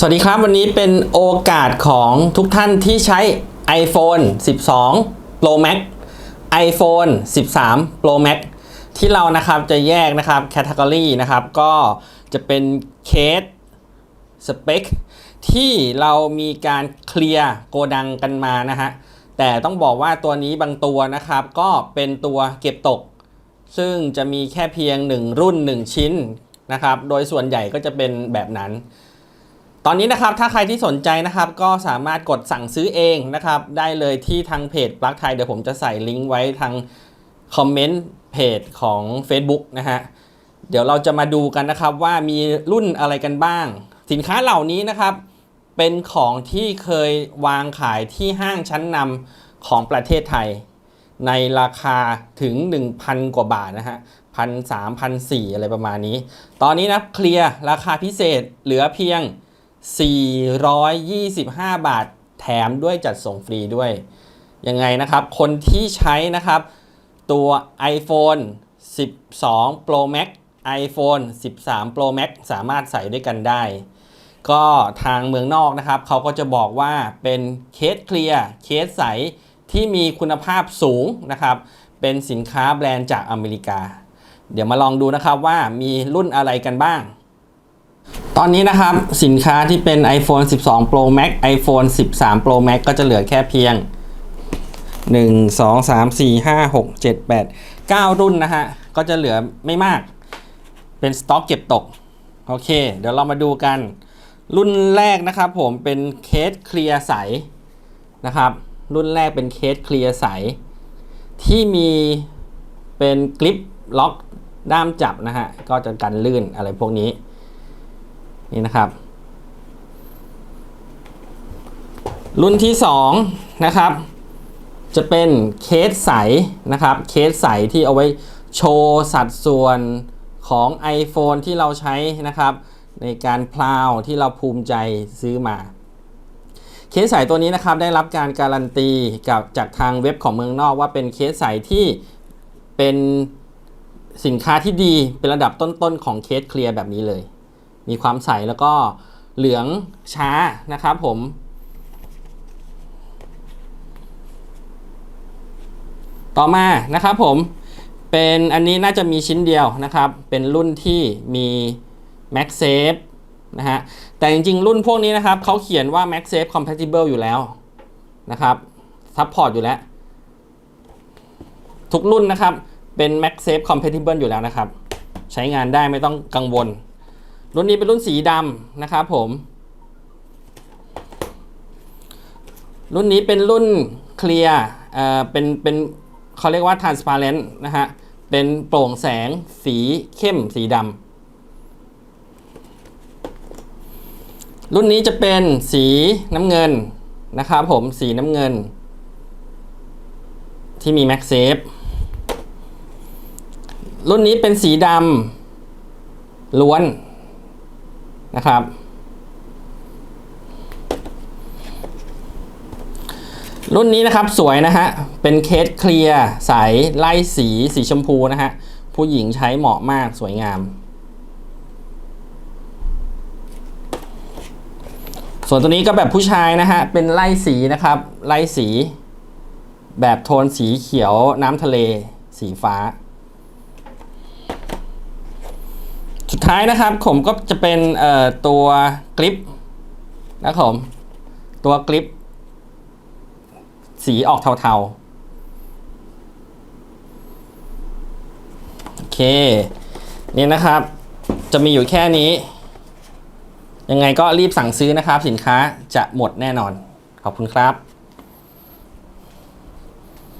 สวัสดีครับ วันนี้เป็นโอกาสของทุกท่านที่ใช้ iPhone 12 Pro Max iPhone 13 Pro Max ที่เรานะครับจะแยกนะครับแคตตากรีนะครับ ก็จะเป็นเคสสเปคที่เรามีการเคลียร์โกดังกันมานะฮะ แต่ต้องบอกว่าตัวนี้บางตัวนะครับ ก็เป็นตัวเก็บตก ซึ่งจะมีแค่เพียง 1 รุ่น 1 ชิ้นนะครับ โดยส่วนใหญ่ก็จะเป็นแบบนั้น ตอนนี้นะครับถ้าใครที่สนใจนะครับก็สามารถกดสั่งซื้อเองนะครับได้เลยที่ทางเพจปลั๊กไทยเดี๋ยวผมจะใส่ลิงก์ไว้ทางคอมเมนต์เพจของ Facebook นะฮะเดี๋ยวเราจะมาดูกันนะครับว่ามีรุ่นอะไรกันบ้าง สินค้าเหล่านี้นะครับ เป็นของที่เคยวางขายที่ห้างชั้นนำของประเทศไทย ในราคาถึง 1,000 กว่าบาทนะฮะพันสามพันสี่อะไรประมาณนี้ ตอนนี้นะเคลียร์ราคาพิเศษเหลือเพียง 425 บาท แถมด้วยจัดส่งฟรีด้วย ยังไงนะครับ คนที่ใช้นะครับ ตัว iPhone 12 Pro Max iPhone 13 Pro Max สามารถใส่ด้วยกันได้ ก็ทางเมืองนอกนะครับ เขาก็จะบอกว่าเป็นเคสเคลียร์เคสใสที่มีคุณภาพสูงนะครับ เป็นสินค้าแบรนด์จากอเมริกา เดี๋ยวมาลองดูนะครับว่ามีรุ่นอะไรกันบ้าง ตอนนี้นะครับสินค้าที่เป็น iPhone 12 Pro Max iPhone 13 Pro Max ก็จะเหลือแค่เพียง 1 2 3 4 5 6 7 8 9 รุ่นนะฮะ ก็จะเหลือไม่มากเป็นสต็อกเก็บตก โอเค เดี๋ยวเรามาดูกัน รุ่นแรกนะครับผมเป็นเคสเคลียร์ใสนะครับ รุ่นแรกเป็นเคสเคลียร์ใส ที่มีเป็นกริปล็อกด้ามจับนะฮะ ก็จะกันลื่นอะไรพวกนี้ นี่นะครับ รุ่นที่2นะครับ จะเป็นเคสใสนะครับ เคสใสที่เอาไว้โชว์สัดส่วนของ iPhone ที่เราใช้นะครับ ในการพลาวที่เราภูมิใจซื้อมา เคสใสตัวนี้นะครับได้รับการการันตีกับจากทางเว็บของเมืองนอกว่าเป็นเคสใสที่เป็นสินค้าที่ดีเป็นระดับต้นๆของเคสเคลียร์แบบนี้เลย มีความใสแล้วก็เหลืองช้านะครับผมต่อมานะครับผมเป็นอันนี้น่าจะมีชิ้นเดียวนะครับ เป็นรุ่นที่มี MagSafe นะฮะแต่จริงๆ รุ่นพวกนี้นะครับเขาเขียนว่า MagSafe compatible อยู่แล้วนะครับซัพพอร์ตอยู่แล้ว ทุกรุ่นนะครับเป็น MagSafe compatible อยู่แล้วนะครับ ใช้งานได้ไม่ต้องกังวล รุ่นนี้เป็นรุ่นสีดำนะครับผม รุ่นนี้เป็นรุ่นเคลียร์เอ่อเป็นเป็นเขาเรียกว่า transparent นะฮะ เป็นโปร่งแสงสีเข้มสีดำรุ่นนี้จะเป็นสีน้ำเงินนะครับผมสีน้ำเงิน ที่มี MagSafe รุ่นนี้เป็นสีดำล้วน นะครับ รุ่นนี้นะครับสวยนะฮะ เป็นเคสเคลียร์ใสไล่สีสีชมพูนะฮะ ผู้หญิงใช้เหมาะมากสวยงาม ส่วนตัวนี้ก็แบบผู้ชายนะฮะ เป็นไล่สีนะครับ ไล่สี แบบโทนสีเขียวน้ำทะเล สีฟ้า สุดท้ายนะครับผมก็จะเป็นตัวกริปนะครับผมตัวกริปสีออกเทาๆ โอเค นี่นะครับ จะมีอยู่แค่นี้ ยังไงก็รีบสั่งซื้อนะครับ สินค้าจะหมดแน่นอน ขอบคุณครับ